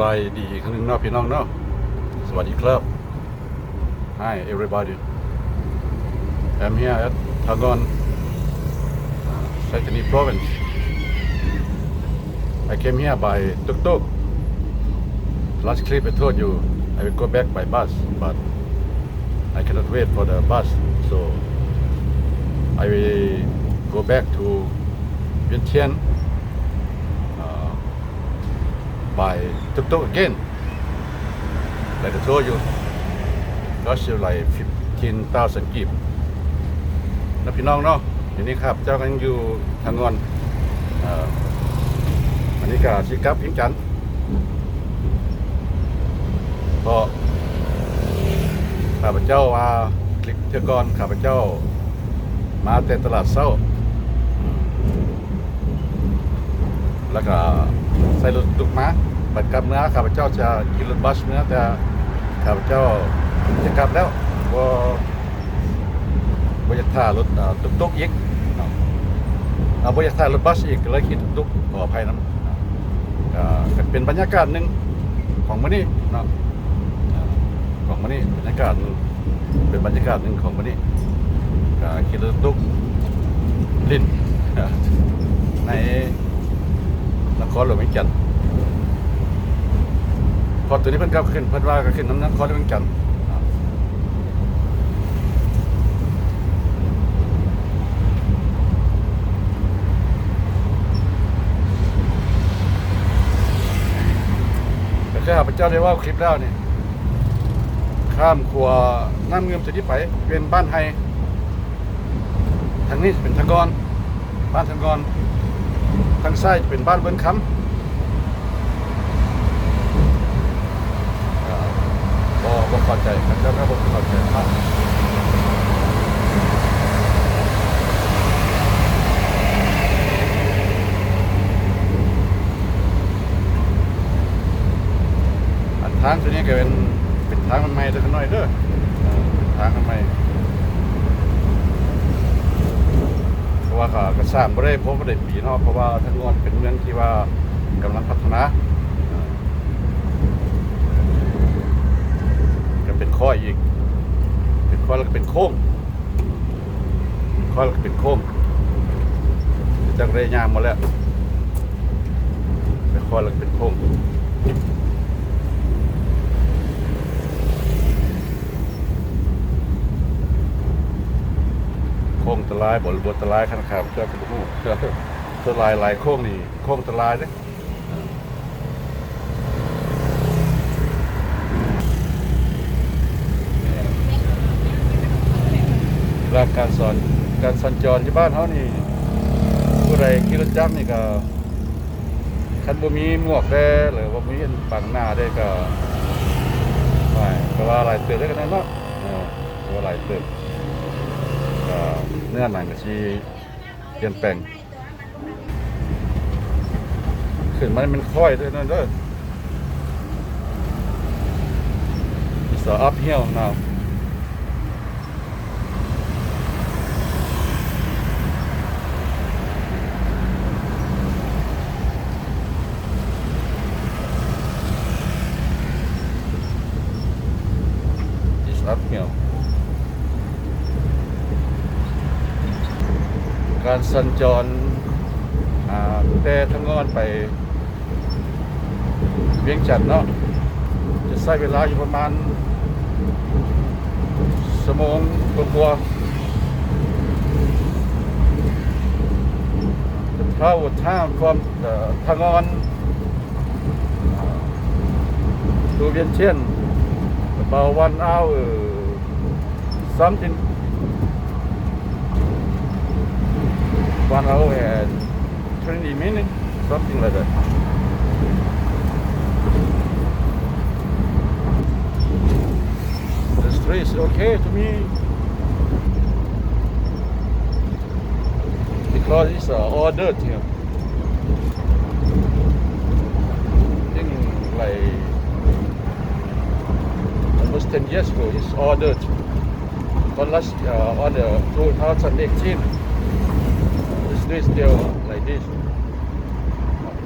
บายดีอีกครั้งหนึงเนาะพี่น้องเนาะสวัสดีครับ Hi everybody I'm here at Tagon Saitani province I came here by tuk tuk last clip I told you I will go back by bus but I cannot wait for the bus so I will go back to Vientiane by tuk tuk again like I told you cost you like 15,000กีบนะพี่น้องเนาะทีนี้ครับ เจ้ากันอยู่ทางงอนอันนี้ก็ชิกับพิงจันทน์ก็ข้าพเจ้าว่าคลิกเทือกรข้าพเจ้า มาแต่ตลาดเศร้า แล้วก็ใส่รถตุกมา้า บัดกลับเนื้อข้าพเจ้าจะกินรถบัสเนื้อแต่ข้าพเจ้าจะกลับแล้วว่าบ่อยากท่ารถตุกตุกอีกเอาบ่อยากท่ารถบัสอีกเลยขี่ตุกตุกขออภัยนำก็ก็เป็นบรรยากาศหนึ่งของมื้อนี้เนาะอ่ของมื้อนี้บรรยากาศเป็นบรรยากาศหนึ่งของมื้อนี้ก็ขี่รถตุ๊กลิ้นในนครหลวงเวียงจันทน์ พอตัวนี้เพิ่นก็ขึ้นเพิ่นว่าก็ขึ้นน้ำนครหลวงเวียงจันทน์ก็คือข้าพเจ้าได้ว่าคลิปแล้วนี่ข้ามขัวน้ำเงิมจะที่ไปเป็นบ้านไฮทางนี้เป็นทางกรบ้านทางกรทางซ้ายเป็นบ้านเบิ้นคำอ่า บ่บ่เข้าใจครับเจ้าก็บ่เข้าใจมากอันทางตัวนี้ก็เป็นเป็นทางมันใหม่เด้อน้อยเด้อทางมันใหม่เพราะว่าก็ก็สร้างบ่ได้เพราะบ่ได้ปีนาะเพราะว่าทั้งงอนเป็นเมืองที่ว่ากำลังพัฒนาก็เป็น ข้ออีก เป็นข้อแล้วก็เป็นโค้งข้อแล้วก็เป็นโค้งจักได้ยามมาแล้วเป็นข้อแล้วก็เป็นโค้งโค้งตะลายบ่หรือบ่ตะลายคันขามเจ้าก็บ่ฮู้ตะลายหลายโค้งนี่โค้งตะลายเด้ หลักการสอนการสัญจรที่บ้านเขานี่ผู้ใดขี่รถจักรนี่ก็คันบ่มีหมวกได้หรือว่ามีนปังหน้าได้ก็ไม่ก็ว่าหลายเติบได้กันเนาะเออก็ว่าหลายเติบก็เนื้อหนังก็สิเปลี่ยนแปลงขึ้นมานี่มันค่อยด้วยนั่นเด้อ It's a uphill now It's uphill การสัญจรแต่ทั้งงอนไปเวียงจันทร์เนาะจะใช้เวลาอยู่ประมาณสมองกลัวเข้าท่าความทางอนดูเวียนเชียนเบาวันอ้าวซ้ำจิน one hour and 20 minutes something like that. The street is okay to me. Because it's uh, all dirt here I think like almost 10 years ago it's all dirt but last uh, on the 2018 uh, the street still like this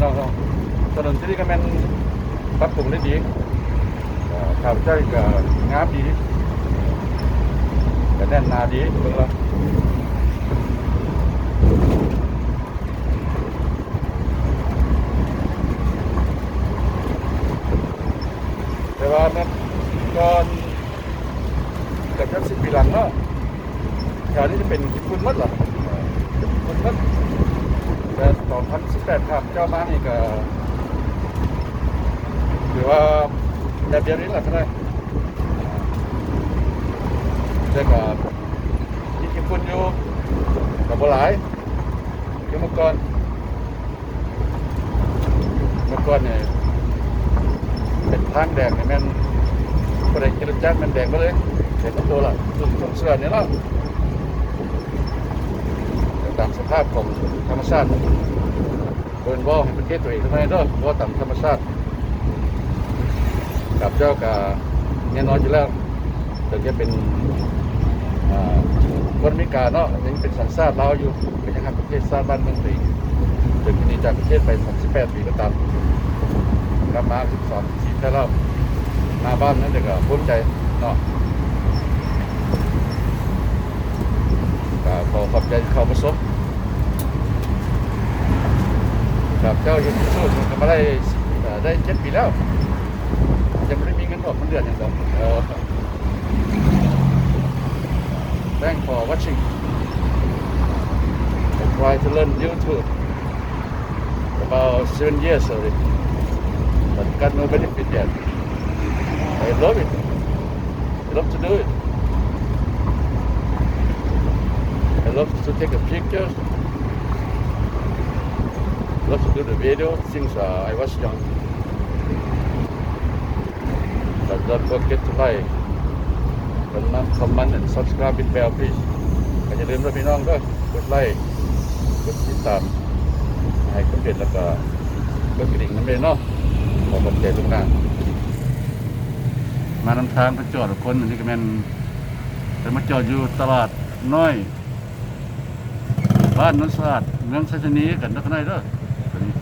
no no ถนนที่นี่ก็แมันปรับปรุงได้ดีเอ่าพเจ้าก็งามดีก็แน่นหนาดีเบิ่งและแต่ว่านั้นก่อนเกือบจะสิบปีหลังเนาะการนี้จะเป็นญี่ปุ่นมัดเหรอเอ่อญี่ปุ่นหมัดแต่2018ครับเจ้ามานี่ก็หรือว่า แบบเดียวนี้แหละก็ได้แต่ก็มีญี่ปุ่นอยู่กับโบหลายอยู่เมื่อก่อนเมื่อก่อนเนี่ยเป็นทางแดงเนี่ยแม่นก็ได้กินรถจักรแมันแดงไปเลยเด็กตัวละตุ่มตุ่มเสื้อเนี่ยเนาะตามสภาพของธรรมชาติเปินบ่ให้ประเทศตัวเองทำไมเนาะบ่ตามธรรมชาติ กับเจ้ากับแน่นอนอยู่แล้วถึงจะเป็นคนมิกาเนาะยังเป็นสัญชาติลาวอยู่เป็นยังประเทศชาติบ้านเมืองตีถึงนี้จากประเทศไป 38 ปีก็ตามกลับมา 12 4แค่แล้วมาบ้านนั้นเด็กก็ภูมิใจเนาะก็ขอขอบใจเขาประสบกับเจ้าอยู่ที่สุดมันก็มาได้ได้เจ็ดปีแล้ว ยังไม่ได้มีเงินออกมันเดือนอย่างเดียวเออ Thanks for watching I try to learn YouTube about seven years already but got no benefit yet I love it I love to do it I love to take a picture love to do the video since uh, I was young But don't forget to like กันนะคอมเมนต์ and subscribe เป็นแบล please อย่าลืมนะพี่น้องก็กดไลค์กดติดตามให้คุณเป็นแล้วก็กดกระดิ่งน้ำเลยเนาะขอขอบใจทุกท่านมานำทางพระจอดคนอันนี้ก็แม่นเป็นมาจอดอยู่ตลาดน้อย บ้านนนสะอาดเมืองไซนีกันนักไหนเด้อตัวนี้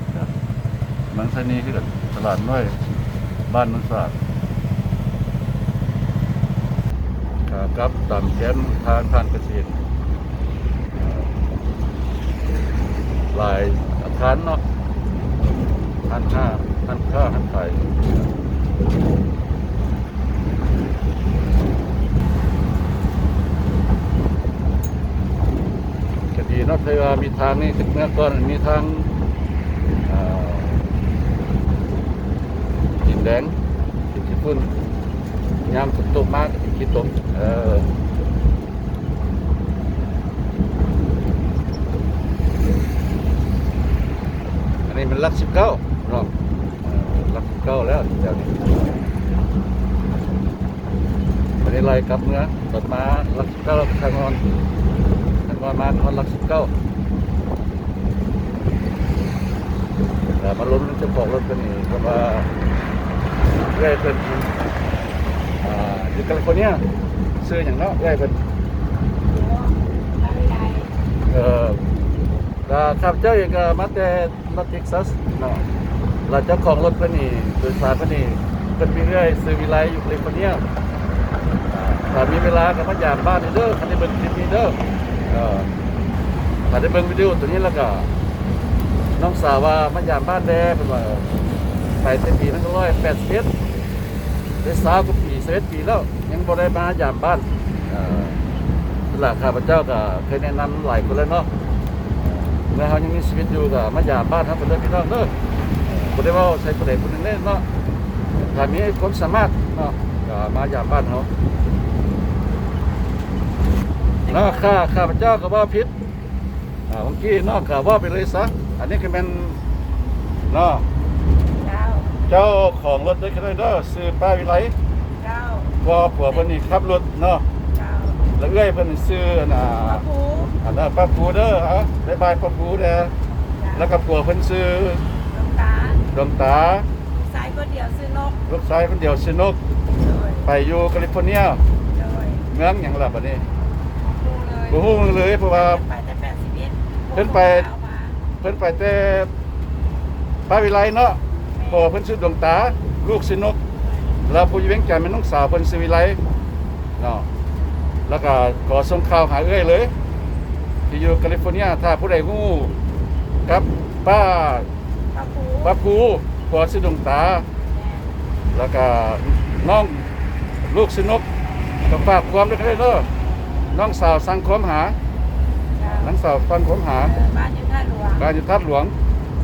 เมืองไซนีคือกันตลาดน้อย บ้านนนสะอาด ครับตามแผนทางการเกษตรหลายอาคารเนาะท่านค่าท่านค่าท่านไข่ก็ดีนาะเคยว่ามีทางนี่เมื่อก่อนมีทางดินแดงดินญี่ปุ่นยามฝนตกมาก คิดตกเอออันนี้มันลักสิบเก้าเนาะเออลักสิบเก้าแล้วเดี๋ยวนี้อันนี้ไล่กลับเมื่อตดมาลักสิบเก้าทางนอนทางนอนมาทางลักสิบเก้าแต่มาล้มจะบอกรถกันนี่ก็ว่าเรื่อยเป็น อยู่แคลิฟอร์เนียซื้ออย่างเนาะได้เป็นเออก็ข้าพเจ้าเองก็มาแต่รัฐเท็กซัสเนาะเราเจ้าของรถเพิ่นนี่โดยสารเพิ่นนี่เพิ่นมีเรื่อยซื้อวิไลอยู่แคลิฟอร์เนียอ่าถ้ามีเวลาก็มาหยามบ้านนี่เด้อคันได้เบิ่งคลิปนี้เด้อเออถ้าได้เบิ่งวิดีโอตัวนี้แล้วก็น้องสาวว่ามาหยามบ้านแด้เพิ่นว่าไปเต็มปีนั่นก็ร้อยแปดสิบเอ็ดได้สาวกว่าปี เสร็จปีแล้ว ยังบ่ได้มายามบ้านเอ่อหลักข้าพเจ้าก็เคยแนะนำหลายคนแล้วเนาะเอ่อเมื่อเขายังมีชีวิตอยู่ก็มายามบ้านครับเป็นเรื่องพี่น้องเด้อเอ่อบ่ได้เว่าใส่ประเด็นคนหนึงเด้เนาะถ้ามีความสามารถเนาะก็มายามบ้านเขาเนาะข้าข้าพเจ้าก็บ่ผิดอ่าเมื่อกี้เนาะก็ว่าไปเลยซะอันนี้ก็เป็นเนาะเก้าเจ้าของรถด้วยกันเลยเด้อซื้อป้ายวิไลเก้า พอผัวเพิ่นนี่ขับรถเนาะเก้าแล้วเอ้อยเพิ่นนี่ซื้ออันน่ะพระภูอันน่ะป้าปูเด้อฮะบ๊ายบายป้าปูเด้อแล้วก็ผัวเพิ่นซื้อน้ำตาลดวงตาสายก็เดียวซื้อนกลูกชายเพิ่นเดียวซื้อนกเลยไปอยู่แคลิฟอร์เนียเลยเมืองหยังล่ะบัดนี้ภูเลยบ่ฮู้เมืองเลยเพราะว่า ไปแต่แปดสิบเอ็ดเพิ่นไป เอามาเพิ่นไปแต่ป้าวิไลเนาะพอเพิ่นซื้อดวงตา ลูกสินก แล้วผู้อยู่เวียงจันทน์เป็นน้องสาวเพิ่นสิวิไลเนาะแล้วก็ขอส่งข่าวหาเอ้ยเลย ที่อยู่แคลิฟอร์เนียถ้าผู้ใดฮู้กับป้าพระครูป้าภูผัวสิดวงตา แล้วก็น้องลูกสินกก็ฝากความด้วยกันเด้อน้องสาวสั่งความหาน้องสาวฟังความหาเออบ้านอยู่ท่าหลวงการอยู่ทัดหลวง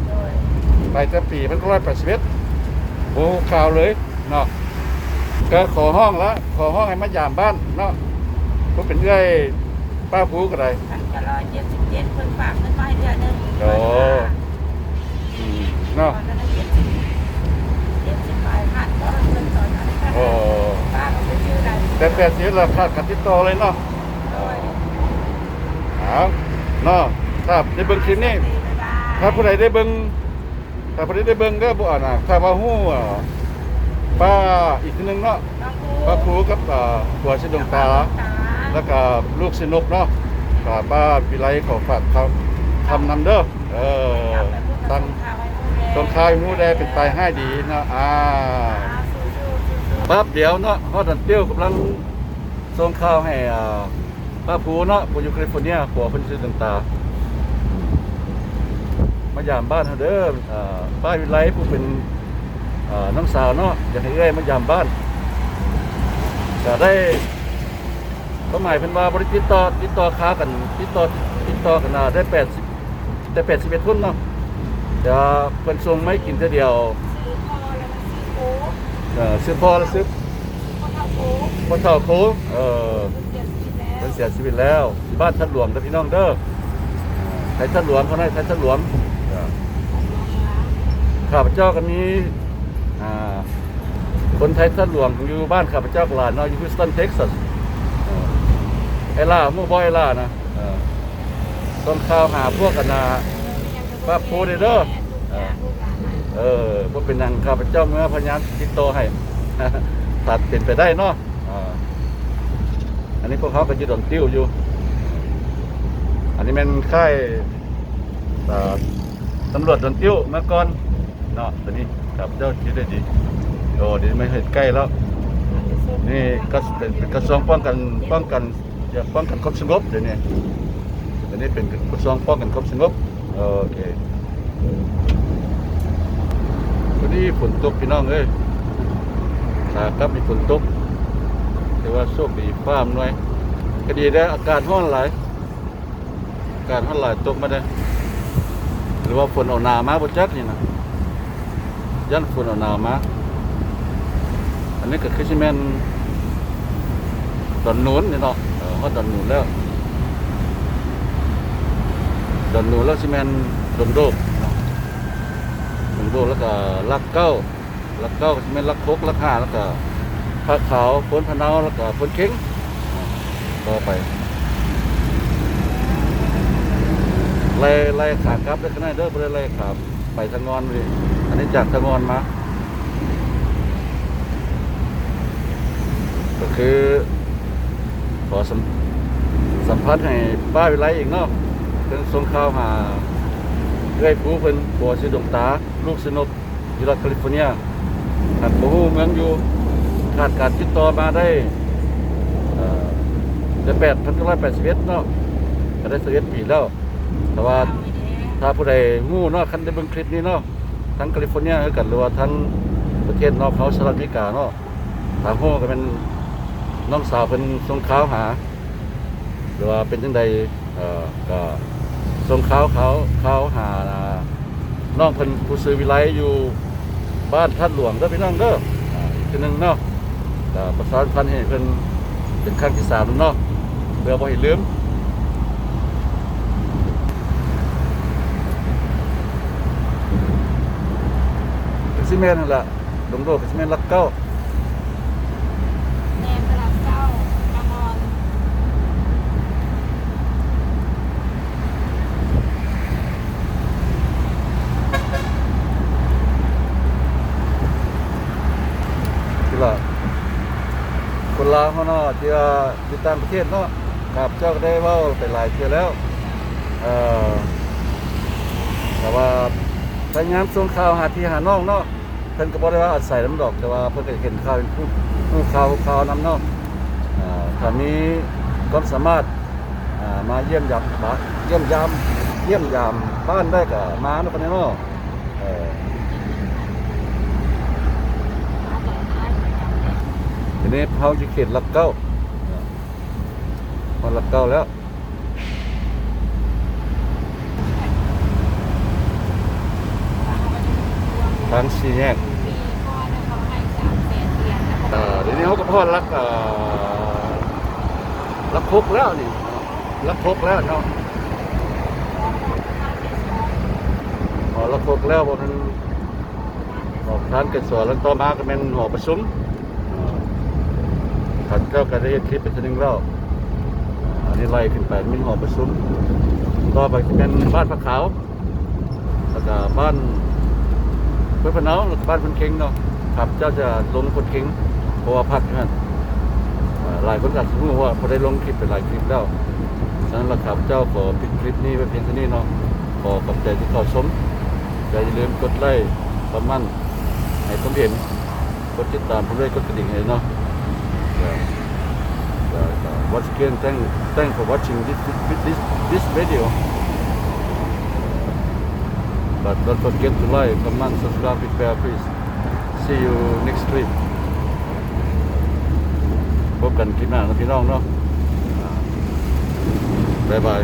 โดยไปแต่ปีมันก็ร้อยแปดสิบเอ็ดโอ้ข่าวเลยเนาะ ก็ขอห้องละขอห้องให้มายามบ้านเนาะก็เป็นเอื้อยป้าภูก็ได้ท่านก็ร้อยเจ็ดสิบเจ็ดเพิ่นฝากเงินมาให้เดือนหนึงโอ้อืมตอเนาะนนั้นเจ็ดสิบเจ็ดสิบปลายพันก็เงินตอนนั้นโอ้ป้าก็ไปชื่ออะไรแต่แปดสิบเราขาดกันติดต่อเลยเนาะโดยเอาเนาะถ้าได้เบิ่งคลิปนี้ถ้าผู้ใดได้เบิ่งถ้าผู้ใดได้เบิ่งก็บ่อ่านนะถ้าว่าฮู้อะ ป้าอีกทีหนึงเนาะพระครูป้าภูกับอ่าผัวสิดวงตา แล้วก็ลูกสนุกเนาะก็ป้าวิไลขอฝากเขาทำนำเด้อเออตั้งตรงคายมูแดเป็นไปให้ดีเนาะอ่าปั๊บเดี๋ยวเนาะฮอดันเตี้ยวกำลังส่งข่าวให้อ่าป้าภูเนาะผู้อยู่แคลิฟอร์เนียผัวเพิ่นชื่อดวงตามายามบ้านเฮาเด้ออ่าป้าวิไลผู้เป็น น้องสาวเนาะอยากให้เอ้ยมายามบ้านก็ได้ก็หมายเป็นว่าบริติดต่อติดต่อค้ากันติดต่อติดต่อกันนะได้แปดสิบได้แปดสิบเอ็ดทุนเนาะเดี๋ยวเพิ่นส่งไม่กินเท่าเดียวซื้อพ่อแล้วก็ซื้อโค้กเอ่อซื้อพอแล้วซื้อพ่อเท่าโค้กพอเท่าโค้งเออเพิ่นเสียชีวิตแล้วเพิ่นเสียชีวิตแล้วที่บ้านท่านหลวงเด้อพี่น้องเด้อไทยท่านหลวงเขาได้ไทยท่านหลวงเออข้าพเจ้ากันนี้อ่า คนไทยท่านหลวงอยู่บ้านข้าพเจ้าหลานเนาะอยู่ฮิวสตันเท็กซัสไอล่าหมู่อบอยล่านะต้องข่าวหาพวกกันนะป้าพูดเลยเอออว่าเป็นนางข้าพเจ้าเมื่อพยานติดต่อให้ตัดเป็นไปได้เนาะอันนี้พวกเขาก็จะโดนติ้วอยู่ อันนี้เป็นค่ายอ่ตำรวจดนติ้วเมื่อก่อนเนาะตอน นี้ข้าพเจ้าคิดได้ดีโอ้ดีไม่เห็นใกล้แล้ว นี่ก็เป็นกระทรวงป้องกันป้องกันอย่าป้องกันความสงบเดี๋ยวนี้อันนี้เป็นกระทรวงป้องกันความสงบโอเควันนี้ฝนตกพี่น้องเอ้ยขากลับมีฝนตกแต่ว่าโชคดีฟ้ามหน่อยก็ดีได้อากาศร้อนหลายอากาศร้อนหลายตกมาได้ หรือว่าฝนเอาหนามาบ่จักนี่นะ ยันฝนเอาหนาวมาอันนี้ก็คือซีเมนดอนนูนนี่เนาะเออฮอดดอนนูนแล้วดอนนูนแล้วซีเมนดอนโดบเนาะดอนโดบแล้วก็ลักเก้าลักเก้าซีเมนลักคกลักห้าแล้วก็ผ้าขาวพ้นพะเนาแล้วก็พ้นเข็งต่อไปไล่ไล่ขากลับได้ขนาดเด้อได้ไล่ขาไปทางงอนเลย อันนี้จากทางงอนมา ก็คือ ขอสัมสัมภาษณ์ให้ป้าวิไลอีกเนาะเพิ่นส่งข่าวหาเรื่อยผู้เพิ่นบัวสิดวงตา ลูกสนุกอยู่รัฐแคลิฟอร์เนียหัดบ่ฮู้เมืองอยู่ขาดการติดต่อมาได้เอ่อได้8 1981เนาะก็ได้11ปีแล้ว แต่ว่าถ้าผู้ใดฮู้เนาะคันได้เบิ่งคลิปนี้เนาะ ทั้งแคลิฟอร์เนียกันหรือว่าทั้งประเทศนอกเขาสหรัฐอเมริกาเนาะทางโฮก็เป็นน้องสาวเป็นส่งข่าวหา หรือว่าเป็นจังใดเอ่อก็ส่งข่าวเขาเขาหาน้องเพิ่นผู้ซื้อวิไลอยู่บ้านท่านหลวงเด้อพี่น้องเด้ออีกทีนึงเนาะประสานพันธ์ให้เพิ่นเป็นครั้งที่สามเนาะเพื่อบ่ให้ลืม ก็สิแม่นนั่นล่ะดงโดก็สิแม่นรักเก้าแนมตลาดเจ้ากามอนที่ละคนลาวเขาเนาะที่ว่าอยู่ต่างประเทศเนาะครับเจ้าก็ได้เว่าไปหลายเที่ยวแล้วเอ่อแต่ว่าพยายามส่งข่าวหาที่หาน้องเนาะ เพิ่นก็บ่ได้ว่าอาศัยน้ำดอกแต่ว่าเพิ่นก็เห็นข่าวเป็นผู้ผู้ข่าวข่าวนํเนาะอ่าถ้ามีความสามารถอ่ามาเยี่ยมยามบ้านเยี่ยมยามเยี่ยมยามบ้านได้ก็มาเนาะปานนี้เนาะเออทีนี้เฮาสิเขตหลักเก้าพอหลักเก้าแล้ว ทางสี่แยกปีก่อนเขาให้สามแสนเหรียญนะเอ่อเดี๋ยวนี้เขาก็พอดรักเอ่อรักพกแล้วนี่รักพกแล้วเนาะพอรักพกแล้วบนออกทานกระสวนแล้วต่อมาก็เป็นหอประชุมขันเจ้าก็ได้คลิปไปทีนึงแล้วอันนี้ไล่ขึ้นไปมีหอประชุมต่อไปเป็นบ้านพระขาวแล้วก็บ้าน พื่อนพะเนาแล้วก็บ้านคนเค็งเนาะครับเจ้าจะลงคนเค็งเพราะว่าพักนั่นอ่าหลายคนอาจจะรู้ว่าพอได้ลงคลิปไปหลายคลิปแล้วฉะนั้นละครับเจ้าขอปิดคลิปนี้ไว้เพียงเท่านี้เนาะขอขอบใจที่เข้าชมอย่าลืมกดไลค์คอมเมนต์ให้ผมเห็นกดติดตามผมด้วยกดกระดิ่งให้เนาะ once again, thank thank for watching this this this, this video. But don't forget to like, comment, subscribe, prepare, please. See you next week. พบกันคลิปหน้านะพี่น้องเนาะบ๊ายบาย